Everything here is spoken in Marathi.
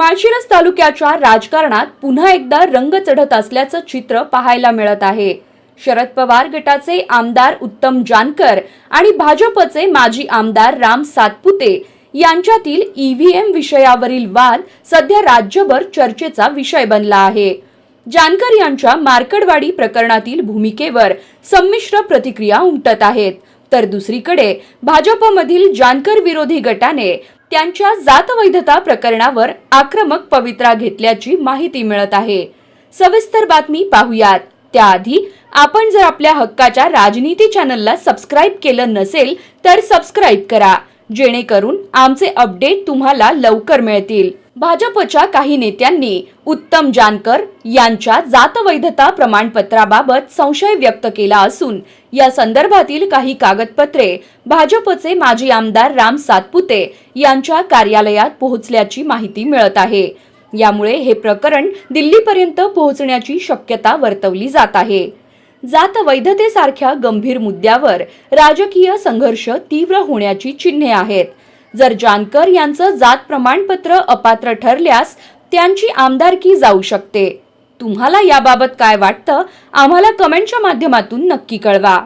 माळशिरस तालुक्याच्या राजकारणात पुन्हा एकदा रंग चढत असल्याचं चित्र पाहायला मिळत आहे. शरद पवार गटाचे आमदार उत्तम जानकर आणि भाजपचे माजी आमदार राम सातपुते यांच्यातील ईव्हीएम विषयावरील वाद सध्या राज्यभर चर्चेचा विषय बनला आहे. जानकर यांच्या मार्कडवाडी प्रकरणातील भूमिकेवर संमिश्र प्रतिक्रिया उमटत आहेत. तर दुसरीकडे भाजपमधील जानकर विरोधी गटाने त्यांच्या जातवैधता प्रकरणावर आक्रमक पवित्रा घेतल्याची माहिती मिळत आहे. सविस्तर बातमी पाहूयात. त्याआधी आपण जर आपल्या हक्काच्या राजनीती चॅनलला सबस्क्राईब केलं नसेल तर सबस्क्राईब करा. जेणेकरून आमचे अपडेट तुम्हाला लवकर मिळतील. भाजपच्या काही नेत्यांनी उत्तम जानकर यांच्या जातवैधता प्रमाणपत्राबाबत संशय व्यक्त केला असून या संदर्भातील काही कागदपत्रे भाजपचे माजी आमदार राम सातपुते यांच्या कार्यालयात पोहोचल्याची माहिती मिळत आहे. यामुळे हे प्रकरण दिल्लीपर्यंत पोहोचण्याची शक्यता वर्तवली जात आहे. जात वैधतेसारख्या गंभीर मुद्द्यावर राजकीय संघर्ष तीव्र होण्याची चिन्हे आहेत. जर जानकर यांचं जात प्रमाणपत्र अपात्र ठरल्यास त्यांची आमदारकी जाऊ शकते. तुम्हाला याबाबत काय वाटतं? आम्हाला कमेंटच्या माध्यमातून नक्की कळवा.